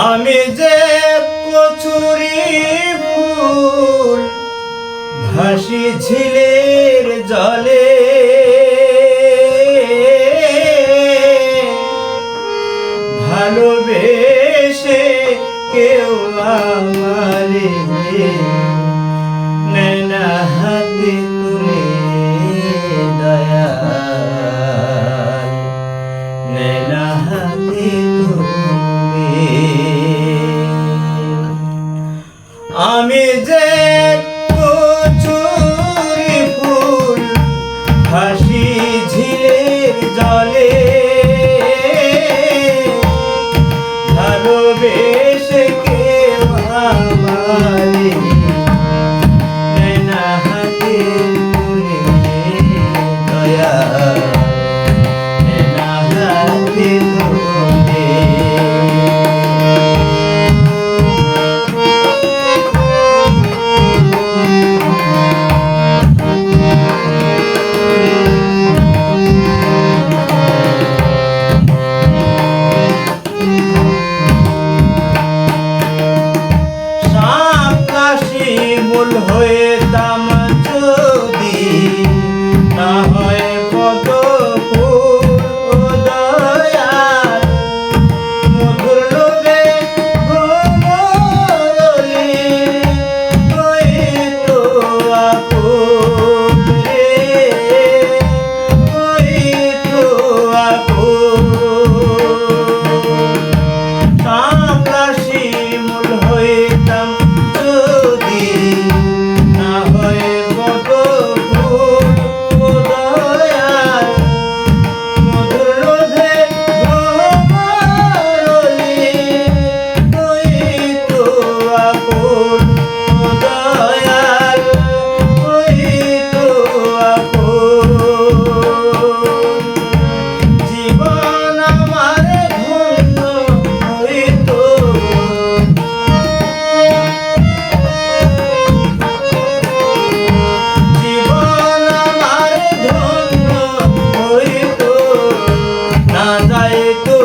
আমি যে কচুরি ফুল ভাসি ঝিলের জলে যায় তো